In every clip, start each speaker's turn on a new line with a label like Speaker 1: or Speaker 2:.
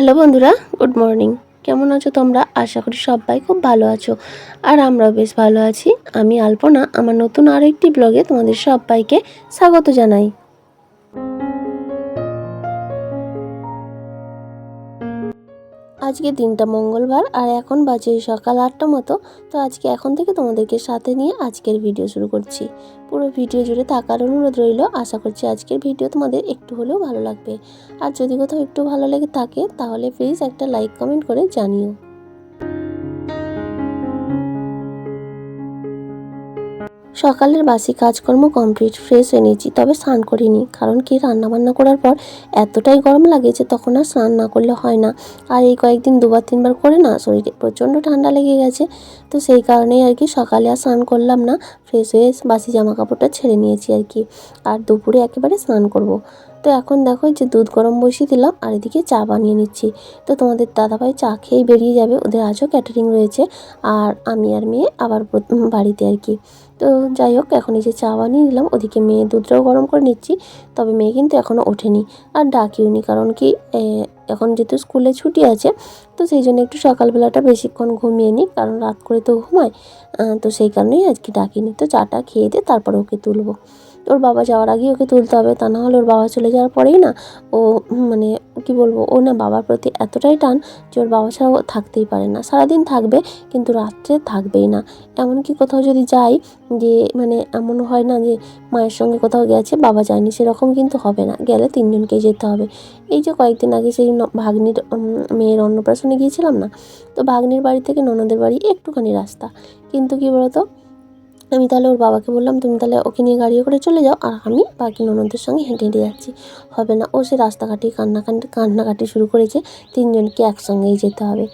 Speaker 1: Hello বন্ধুরা, good morning. কেমন আছো তোমরা? আশা করি সবাই খুব ভালো আছো। আর আমরাও বেশ ভালো আছি। আমি আলপনা, আমার নতুন আরও একটি ব্লগে তোমাদের সবাইকে স্বাগত জানাই। আজকে দিনটা মঙ্গলবার আর এখন বাজে সকাল আটটা মতো। তো আজকে এখন থেকে তোমাদেরকে সাথে নিয়ে আজকের ভিডিও শুরু করছি। পুরো ভিডিও জুড়ে থাকার অনুরোধ রইল। আশা করছি আজকের ভিডিও তোমাদের একটু হলেও ভালো লাগবে। আর যদি কোথাও একটু ভালো লেগে থাকে, তাহলে প্লিজ একটা লাইক কমেন্ট করে জানিও। সকালের বাসি কাজকর্ম কমপ্লিট ফ্রেশ হয়ে নিয়েছি, তবে স্নান করিনি, কারণ কি রান্না বান্না করার পর এতটাই গরম লাগে যে তখন আর স্নান না করলে হয় না। আর এই কয়েকদিন দুবার, তিনবার করে না, শরীরে প্রচণ্ড ঠান্ডা লেগে গেছে, তো সেই কারণেই আর কি সকালে আর স্নান করলাম না ফ্রেশ হয়ে বাসি জামা কাপড়টা ছেড়ে নিয়েছি আর কি, আর দুপুরে একেবারে স্নান করব। তো এখন দেখো যে দুধ গরম বসিয়ে দিলাম, আর এদিকে চা বানিয়ে নিচ্ছি। তো তোমাদের দাদাভাই চা খেয়েই বেরিয়ে যাবে, ওদের আজও ক্যাটারিং রয়েছে, আর আমি আর মেয়ে আবার বাড়িতে আর কি। তো যাই হোক, এখন এই যে চা বানিয়ে নিলাম ওদিকে মেয়ে দুধটাও গরম করে নিচ্ছি। তবে মেয়ে কিন্তু এখনও ওঠেনি। আর ডাকিওনি, কারণ কি এখন যেহেতু স্কুলে ছুটি আছে, তো সেই জন্য একটু সকালবেলাটা বেশিক্ষণ ঘুমিয়ে নিই, কারণ রাত করে তো ঘুমায়। তো সেই কারণেই আজকে ডাকিনি। তো চাটা খেয়ে দিয়ে তারপরে ওকে তুলবো। ওর বাবা যাওয়ার আগেই ওকে তুলতে হবে, তা না হলে ওর বাবা চলে যাওয়ার পরেই না ও মানে কি বলব, ও না বাবার প্রতি এতটাই টান যে ওর বাবা ছাড়া থাকতেই পারে না। সারাদিন থাকবে কিন্তু রাত্রে থাকবেই না। এমনকি কোথাও যদি যাই যে মানে এমন হয় না যে, মায়ের সঙ্গে কোথাও গেছে, বাবা যায়নি, সেরকম কিন্তু হবে না। গেলে তিনজনকেই যেতে হবে। এই যে কয়েকদিন আগে সেই ভাগ্নির মেয়ের অন্নপ্রাশনে গিয়েছিলাম না, তো ভাগ্নির বাড়ি থেকে ননদের বাড়ি একটুখানি রাস্তা। কিন্তু কি বলতো আমি তাহলে ওর বাবাকে বললাম, তুমি তাহলে ওকে নিয়ে গাড়ি করে চলে যাও আর আমি বাকি ননদের সঙ্গে হেঁটে হেঁটে যাচ্ছি। হবে না, ও সে রাস্তাঘাটে কান্নাকাটি কান্নাকাটি শুরু করেছে, তিনজনকে একসঙ্গেই যেতে হবে।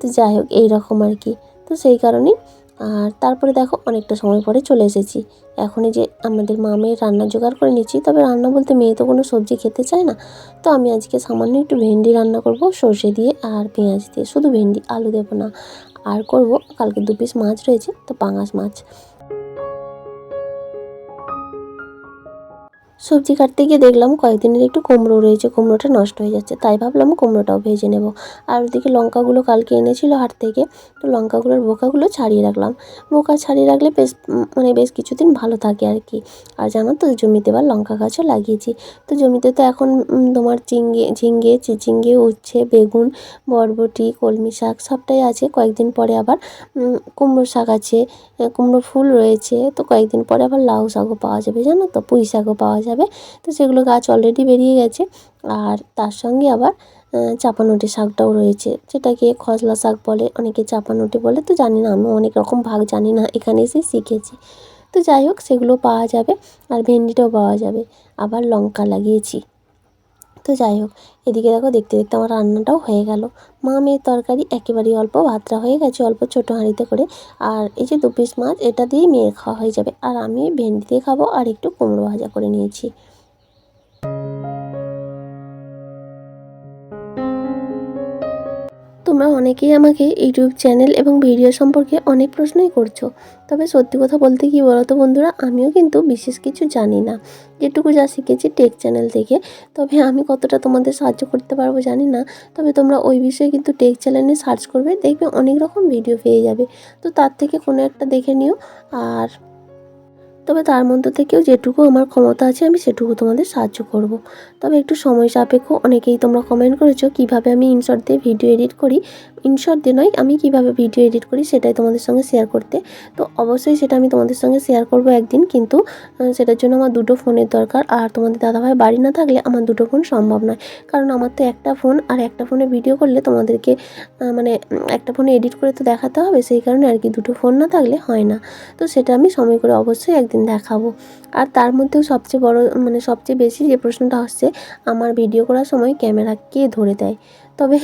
Speaker 1: তো যাই হোক, এইরকম আর কি। তো সেই কারণেই, আর তারপরে দেখো অনেকটা সময় পরে চলে এসেছি। এখনই যে আমাদের মা মেয়ে রান্না জোগাড় করে নিচ্ছি, তবে রান্না বলতে মেয়ে তো কোনো সবজি খেতে চায় না। তো আমি আজকে সামান্য একটু ভেন্ডি রান্না করব, সর্ষে দিয়ে আর পেঁয়াজ দিয়ে। শুধু ভেন্ডি, আলু দেবো না। আর করব কালকে দু পিস মাছ রয়েছে, তো পাঙাশ মাছ। সবজি কাটতে গিয়ে দেখলাম কয়েকদিনের একটু কুমড়ো রয়েছে, কুমড়োটা নষ্ট হয়ে যাচ্ছে, তাই ভাবলাম কুমড়োটাও ভেজে নেব। আর ওদিকে লঙ্কাগুলো কালকে এনেছিল হাট থেকে, তো লঙ্কাগুলোর বোকাগুলো ছাড়িয়ে রাখলাম। বোকা ছাড়িয়ে রাখলে বেশ মানে বেশ কিছুদিন ভালো থাকে আর কি। আর জানো তো, জমিতে এবার লঙ্কা গাছও লাগিয়েছি। তো জমিতে তো এখন তোমার চিংড়ি ঝিঙ্গে চিচিঙ্গে, উচ্ছে, বেগুন, বরবটি, কলমি শাক সবটাই আছে। কয়েকদিন পরে আবার কুমড়ো শাক আছে কুমড়ো ফুল রয়েছে, তো কয়েকদিন পরে আবার লাউ শাকও পাওয়া যাবে, জানো তো, পুঁই শাকও পাওয়া যাবে। তো সেগুলো গাছ অলরেডি বেরিয়ে গেছে। আর তার সঙ্গে আবার চাপানুটি শাকটাও রয়েছে। যেটাকে খসলা শাক বলে, অনেকে চাপানুটি বলে। তো জানি না আমি অনেক রকম ভাগ জানি না, এখানে এসে শিখেছি। তো যাই হোক, সেগুলো পাওয়া যাবে। আর ভেন্ডিটাও পাওয়া যাবে। আবার লঙ্কা লাগিয়েছি। তো যাই হোক, এদিকে দেখো, দেখতে দেখতে আমার রান্নাটাও হয়ে গেল। মা মেয়ের তরকারি একেবারেই অল্প, ভাতটা হয়ে গেছে অল্প ছোটো হাঁড়িতে করে। আর এই যে দু পিস মাছ, এটা দিয়েই মেয়ের খাওয়া হয়ে যাবে। আর আমি ভেন্ডি দিয়ে খাব আর একটু কুমড়ো ভাজা করে নিয়েছি। অনেকেই আমাকে ইউটিউব চ্যানেল এবং ভিডিও সম্পর্কে অনেক প্রশ্নই করছ। তবে সত্যি কথা বলতে কি বলো তো বন্ধুরা, আমিও কিন্তু বিশেষ কিছু জানি না। যেটুকু যা শিখেছি টেক চ্যানেল থেকে। তবে আমি কতটা তোমাদের সাহায্য করতে পারব জানি না। তবে তোমরা ওই বিষয়ে কিন্তু টেক চ্যানেলে সার্চ করবে, দেখবে অনেক রকম ভিডিও পেয়ে যাবে। তো তার থেকে কোনো একটা দেখে নিও। আর তবে তার মধ্যে থেকেও যেটুকু আমার ক্ষমতা আছে, আমি সেটুকু তোমাদের সাহায্য করব। তবে একটু সময় সাপেক্ষ, অনেকেই তোমরা কমেন্ট করেছ কীভাবে আমি ইনশর্ট দিয়ে ভিডিও এডিট করি। ইনশর্ট দিয়ে নয়, আমি কীভাবে ভিডিও এডিট করি সেটাই তোমাদের সঙ্গে শেয়ার করতে। তো অবশ্যই সেটা আমি তোমাদের সঙ্গে শেয়ার করব একদিন, কিন্তু সেটার জন্য আমার দুটো ফোনের দরকার। আর তোমাদের দাদাভাই বাড়ি না থাকলে আমার দুটো ফোন সম্ভব নয়। কারণ আমার তো একটা ফোন, আর একটা ফোনে ভিডিও করলে তোমাদেরকে মানে একটা ফোনে এডিট করে তো দেখাতে হবে, সেই কারণে আর কি দুটো ফোন না থাকলে হয় না। তো সেটা আমি সময় করে অবশ্যই একদিন দেখাবো। আর তার মধ্যেও সবচেয়ে বড় মানে সবচেয়ে বেশি যে প্রশ্নটা হচ্ছে আমার ভিডিও করার সময় ক্যামেরা কে ধরে দেয়? তবে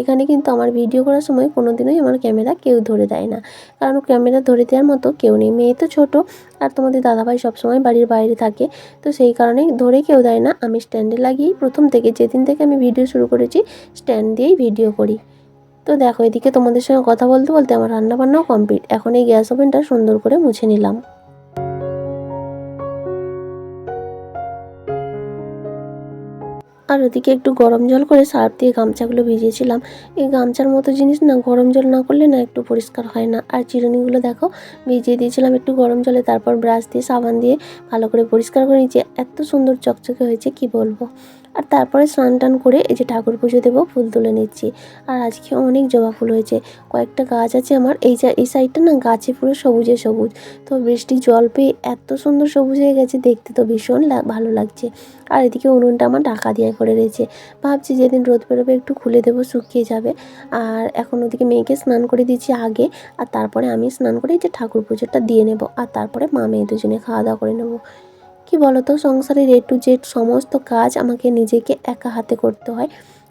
Speaker 1: এখানে কিন্তু আমার ভিডিও করার সময় কোনো দিনই আমার ক্যামেরা কেউ ধরে দেয় না। কারণ ক্যামেরা ধরে দেওয়ার মতো কেউ নেই। মেয়ে তো ছোটো, আর তোমাদের দাদাভাই সবসময় বাড়ির বাইরে থাকে। তো সেই কারণেই ধরে কেউ দেয় না। আমি স্ট্যান্ডে লাগিয়েই প্রথম থেকে, যেদিন থেকে আমি ভিডিও শুরু করেছি স্ট্যান্ড দিয়েই ভিডিও করি। তো দেখো, এদিকে তোমাদের সঙ্গে কথা বলতে বলতে আমার রান্না বান্নাও কমপ্লিট এখন এই গ্যাস ওভেনটা সুন্দর করে মুছে নিলাম। আর ওদিকে একটু গরম জল করে সার্ফ দিয়ে গামছাগুলো ভিজিয়েছিলাম। এই গামছার মতো জিনিস না, গরম জল না করলে না একটু পরিষ্কার হয় না। আর চিরুনিগুলো দেখো, ভিজিয়ে দিয়েছিলাম একটু গরম জলে, তারপর ব্রাশ দিয়ে, সাবান দিয়ে ভালো করে পরিষ্কার করে নিয়েছি। এত সুন্দর চকচকে হয়েছে, কি বলব? আর তারপরে স্নান টান করে এই যে ঠাকুর পুজো দেবো, ফুল তুলে নিচ্ছি। আর আজকে অনেক জবা ফুল হয়েছে। কয়েকটা গাছ আছে আমার। এই যা, এই সাইডটা না গাছে পুরো সবুজে সবুজ। তো বৃষ্টির জল পেয়ে এত সুন্দর সবুজ হয়ে গেছে, দেখতে তো ভীষণ ভালো লাগছে। আর এদিকে উনুনটা আমার ঢাকা দিয়ে করে রয়েছে ভাবছি যেদিন রোদ বেরোবে একটু খুলে দেবো, শুকিয়ে যাবে। আর এখন ওদিকে মেয়েকে স্নান করে দিচ্ছি আগে। আর তারপরে আমি স্নান করে এই যে ঠাকুর পুজোটা দিয়ে নেব। আর তারপরে মা মেয়ে দুজনে খাওয়া দাওয়া করে নেব। কি বলতো? সংসারের এ টু জেড সমস্ত কাজ আমাকে নিজেকে একা হাতে করতে হয়।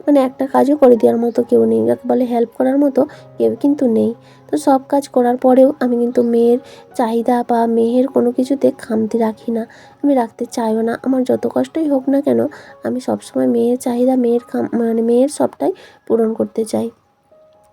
Speaker 1: মানে একটা কাজও করে দেওয়ার মতো কেউ নেই। যাকে বলে হেল্প করার মতো কেউ কিন্তু নেই। তো সব কাজ করার পরেও আমি কিন্তু মেয়ের চাহিদা বা মেয়ের কোনো কিছুতে খামতি রাখি না। আমি রাখতে চাইও না। আমার যত কষ্টই হোক না কেন, আমি সবসময় মেয়ের চাহিদা, মেয়ের খাম মানে মেয়ের সবটাই পূরণ করতে চাই।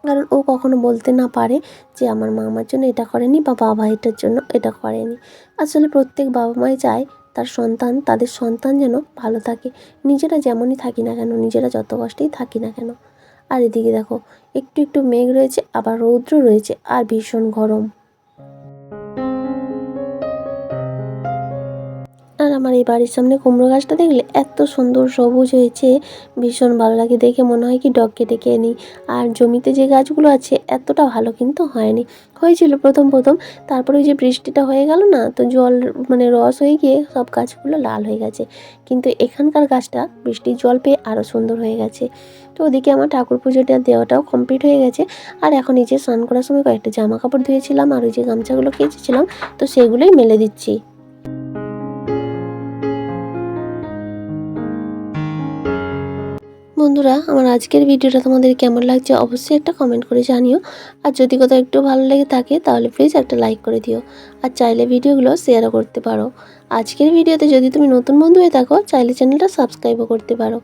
Speaker 1: কারণ ও কখনো বলতে না পারে যে আমার মা আমার জন্য এটা করেনি বা বাবা এটার জন্য এটা করেনি। আসলে প্রত্যেক বাবা মাই চায় তার সন্তান, তাদের সন্তান যেন ভালো থাকে। নিজেরা যেমনই থাকি না কেন, নিজেরা যত কষ্টেই থাকি না কেন। আর এদিকে দেখো, একটু একটু মেঘ রয়েছে, আবার রৌদ্র রয়েছে, আর ভীষণ গরম। আমার এই বাড়ির সামনে কুমড়ো গাছটা দেখলে এত সুন্দর সবুজ হয়েছে। ভীষণ ভালো লাগে দেখে মনে হয় কি ডগকে ডেকে নিই আর জমিতে যে গাছগুলো আছে এতটা ভালো কিন্তু হয়নি। হয়েছিল প্রথম প্রথম, তারপরে ওই যে বৃষ্টিটা হয়ে গেল না, তো জল মানে রস হয়ে গিয়ে সব গাছগুলো লাল হয়ে গেছে। কিন্তু এখানকার গাছটা বৃষ্টির জল পেয়ে আরও সুন্দর হয়ে গেছে। তো ওদিকে আমার ঠাকুর পুজোটা দেওয়াটাও কমপ্লিট হয়ে গেছে। আর এখন এই যে স্নান করার সময় কয়েকটা জামা কাপড় ধুয়েছিলাম, আর ওই যে গামছাগুলো কেচেছিলাম, তো সেগুলোই মেলে দিচ্ছি। বন্ধুরা, আমার আজকের ভিডিওটা তোমাদের কেমন লাগছে অবশ্যই একটা কমেন্ট করে জানিও। আর যদি কোথাও একটু ভালো লেগে থাকে, তাহলে প্লিজ একটা লাইক করে দিও। আর চাইলে ভিডিওগুলো শেয়ারও করতে পারো। আজকের ভিডিওতে যদি তুমি নতুন বন্ধু হয়ে থাকো, চাইলে চ্যানেলটা সাবস্ক্রাইবও করতে পারো।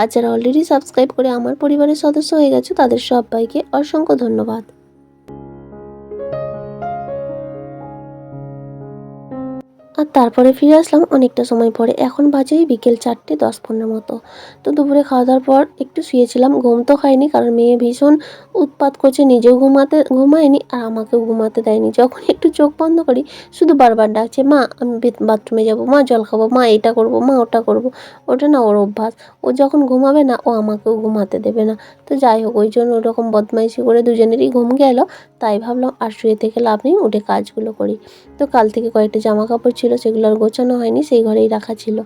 Speaker 1: আর যারা অলরেডি সাবস্ক্রাইব করে আমার পরিবারের সদস্য হয়ে গেছো, তাদের সবাইকে অসংখ্য ধন্যবাদ। আর তারপরে ফিরে আসলাম অনেকটা সময় পরে। এখন বাজে বিকেল চারটে দশ পনেরো মতো। তো দুপুরে খাওয়া দাওয়ার পর একটু শুয়েছিলাম, ঘুম তো হয়নি কারণ মেয়ে ভীষণ উৎপাত করছে, নিজেও ঘুমাতে, ঘুমায়নি আর আমাকেও ঘুমাতে দেয়নি। যখন একটু চোখ বন্ধ করি, শুধু বারবার ডাকছে, মা, আমি বাথরুমে যাব, মা, জল খাব, মা, এটা করব, মা, ওটা করব। ওটা না ওর অভ্যাস। ও যখন ঘুমাবে না, ও আমাকেও ঘুমাতে দেবে না। তো যাই হোক, ওই জন্য ওরকম বদমাইশি করে দুজনেরই ঘুম গেল। তাই ভাবলাম, আর শুয়ে থেকে লাভ নেই, উঠে কাজগুলো করি। তো কাল থেকে কয়েকটা জামা কাপড় ছিল, সেগুলো আর গোছানো হয়নি, সেই ঘরেই রাখা ছিল।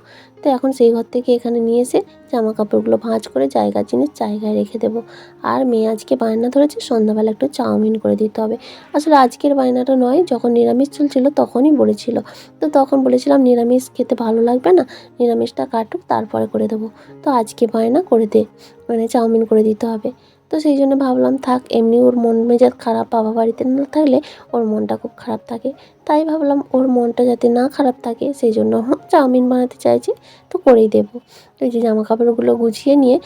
Speaker 1: তো এখন সেই ঘর থেকে এখানে নিয়ে এসে জামা কাপড়গুলো ভাঁজ করে জায়গার জিনিস জায়গায় রেখে দেবো। আর মেয়ে আজকে বায়না ধরেছে, সন্ধ্যাবেলা একটু চাউমিন করে দিতে হবে। আসলে আজকের বায়নাটা নয়, যখন নিরামিষ চলছিল তখনই বলেছিল। তো তখন বলেছিলাম, নিরামিষ খেতে ভালো লাগবে না, নিরামিষটা কাটুক, তারপরে করে দেবো। তো আজকে বায়না করে দে মানে চাউমিন করে দিতে হবে। তো সেই জন্য ভাবলাম, থাক, এমনি ওর মন মেজাজ খারাপ, বাবা বাড়িতে না থাকলে ওর মনটা খুব খারাপ থাকে। তাই ভাবলাম ওর মনটা যাতে না খারাপ থাকে, সেই জন্য চাউমিন বানাতে চাইছি, তো করেই দেবো। ওই যে জামা কাপড়গুলো গুছিয়ে নিয়ে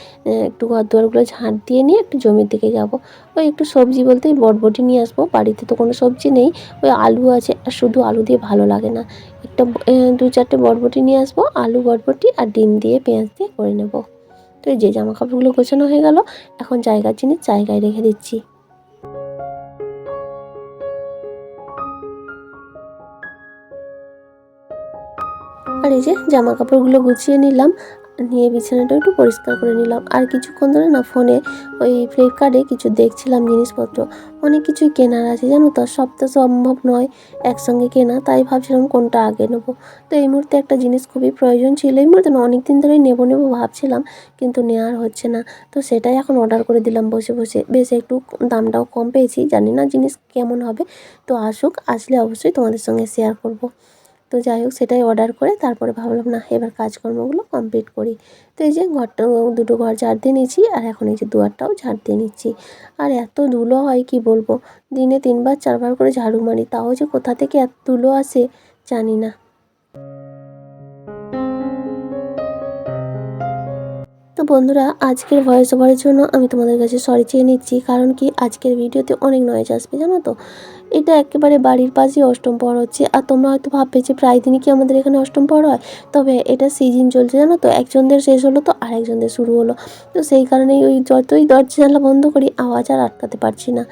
Speaker 1: একটু ঘর দুয়ারগুলো ঝাঁট দিয়ে নিয়ে একটু জমির দিকে যাব। ওই একটু সবজি বলতে বটবটি নিয়ে আসব, বাড়িতে তো কোনো সবজি নেই, ওই আলু আছে, আর শুধু আলু দিয়ে ভালো লাগে না। একটা দু চারটে বটবটি নিয়ে আসব, আলু, বটবটি, আর ডিম দিয়ে পেঁয়াজ দিয়ে করে নেব। তো যে জামা কাপড়গুলো গোছানো হয়ে গেল, এখন জায়গার জিনিস জায়গায় রেখে দিচ্ছি। আর এই যে জামা কাপড়গুলো গুছিয়ে নিলাম নিয়ে বিছানাটা একটু পরিষ্কার করে নিলাম। আর কিছুক্ষণ ধরে না ফোনে ওই ফ্লিপকার্টে কিছু দেখছিলাম জিনিসপত্র। অনেক কিছুই কেনার আছে, জানো তো? সব তো সম্ভব নয় একসঙ্গে কেনা, তাই ভাবছিলাম কোনটা আগে নেব। তো এই মুহূর্তে একটা জিনিস খুবই প্রয়োজন ছিল। এই মুহূর্তে না অনেক দিন ধরেই নেব নেব ভাবছিলাম, কিন্তু নেওয়ার হচ্ছে না। তো সেটাই এখন অর্ডার করে দিলাম বসে বসে। বেশ একটু দামটাও কম পেয়েছি, জানি না জিনিস কেমন হবে। তো আসুক, আসলে অবশ্যই তোমাদের সঙ্গে শেয়ার করব। তো যাই হোক, সেটাই অর্ডার করে তারপরে ভাবলাম, না, এবার কাজকর্মগুলো কমপ্লিট করি। তো এই যে ঘরটা, দুটো ঘর ঝাড় দিয়ে নিচ্ছি আর এখন এই যে দুয়ারটাও ঝাড় দিয়ে নিচ্ছি। আর এত ধুলো হয়, কি বলব? দিনে তিনবার, চারবার করে ঝাড়ু মারি, তাও যে কোথা থেকে এত ধুলো আসে, জানি না। তো বন্ধুরা, আজকের ভয়েস ওভারের জন্য আমি তোমাদের কাছে সরি চেয়ে নিচ্ছি, কারণ কি আজকের ভিডিওতে অনেক নয়েজ আসবে, জানো তো? এটা একেবারে বাড়ির পাশেই অষ্টম পর হচ্ছে। আর তোমরা হয়তো ভাববে যে প্রায় দিনই কি আমাদের এখানে অষ্টম পর হয়? তবে এটা সিজন চলছে, জানো তো? একজনদের শেষ হলো তো আরেকজনদের শুরু হলো। তো সেই কারণেই ওই যতই দরজা জানলা বন্ধ করি, আওয়াজ আর আটকাতে পারছি না।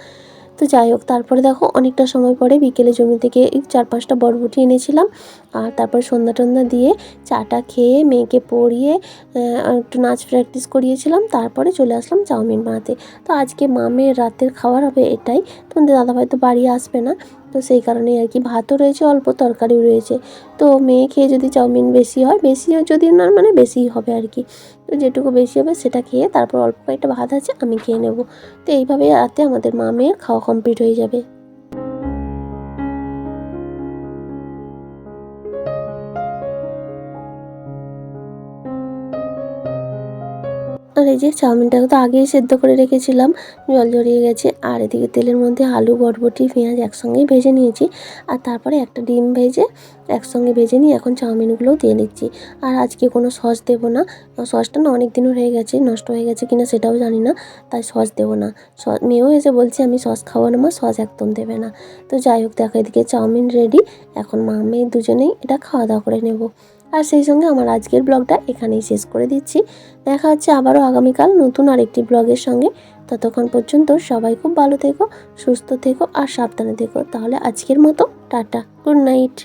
Speaker 1: তো যাই হোক, তারপরে দেখো অনেকটা সময় পরে বিকেলে জমি থেকে চার পাঁচটা বরবটি এনেছিলাম। আর তারপর সন্ধ্যা টন্ধ্যা দিয়ে চাটা খেয়ে, মেয়েকে পড়িয়ে একটু নাচ প্র্যাকটিস করিয়েছিলাম। তারপরে চলে আসলাম চাউমিন বানাতে। তো আজকে মামের রাতের খাওয়ার হবে এটাই। তোমাদের দাদাভাই তো বাড়ি আসবে না। তো সেই কারণে আর কি। ভাতও রয়েছে, অল্প তরকারিও রয়েছে। তো মেয়ে খেয়ে যদি চাউমিন বেশি হয়, বেশি যদি না মানে বেশিই হবে আর কি। তো যেটুকু বেশি হবে সেটা খেয়ে তারপর অল্প কয়েকটা ভাত আছে আমি খেয়ে নেব। তো এইভাবে রাতে আমাদের মা মেয়ের খাওয়া কমপ্লিট হয়ে যাবে। আর এই যে চাউমিনটাকে তো আগেই সেদ্ধ করে রেখেছিলাম, জল জড়িয়ে গেছে। আর এদিকে তেলের মধ্যে আলু বরবটি পেঁয়াজ একসঙ্গেই ভেজে নিয়েছি। আর তারপরে একটা ডিম ভেজে একসঙ্গে ভেজে নিয়ে এখন চাউমিনগুলোও দিয়ে দিচ্ছি আর আজকে কোনো সস দেবো না। সসটা না অনেক দিনও হয়ে গেছে, নষ্ট হয়ে গেছে কিনা সেটাও জানি না, তাই সস দেবো না। সস মেয়েও এসে বলছে, আমি সস খাব না মা, সস একদম দেবে না। তো যাই হোক, দেখো এদিকে চাউমিন রেডি এখন মা, মেয়ে দুজনেই এটা খাওয়া দাওয়া করে নেব। আর সেই সঙ্গে আমার আজকের ব্লগটা এখানেই শেষ করে দিচ্ছি। দেখা হচ্ছে আবারও আগামীকাল নতুন আরেকটি ব্লগের সঙ্গে। ততক্ষণ পর্যন্ত সবাই খুব ভালো থেকো, সুস্থ থেকো আর সাবধানে থেকো। তাহলে আজকের মতো টাটা, গুড নাইট।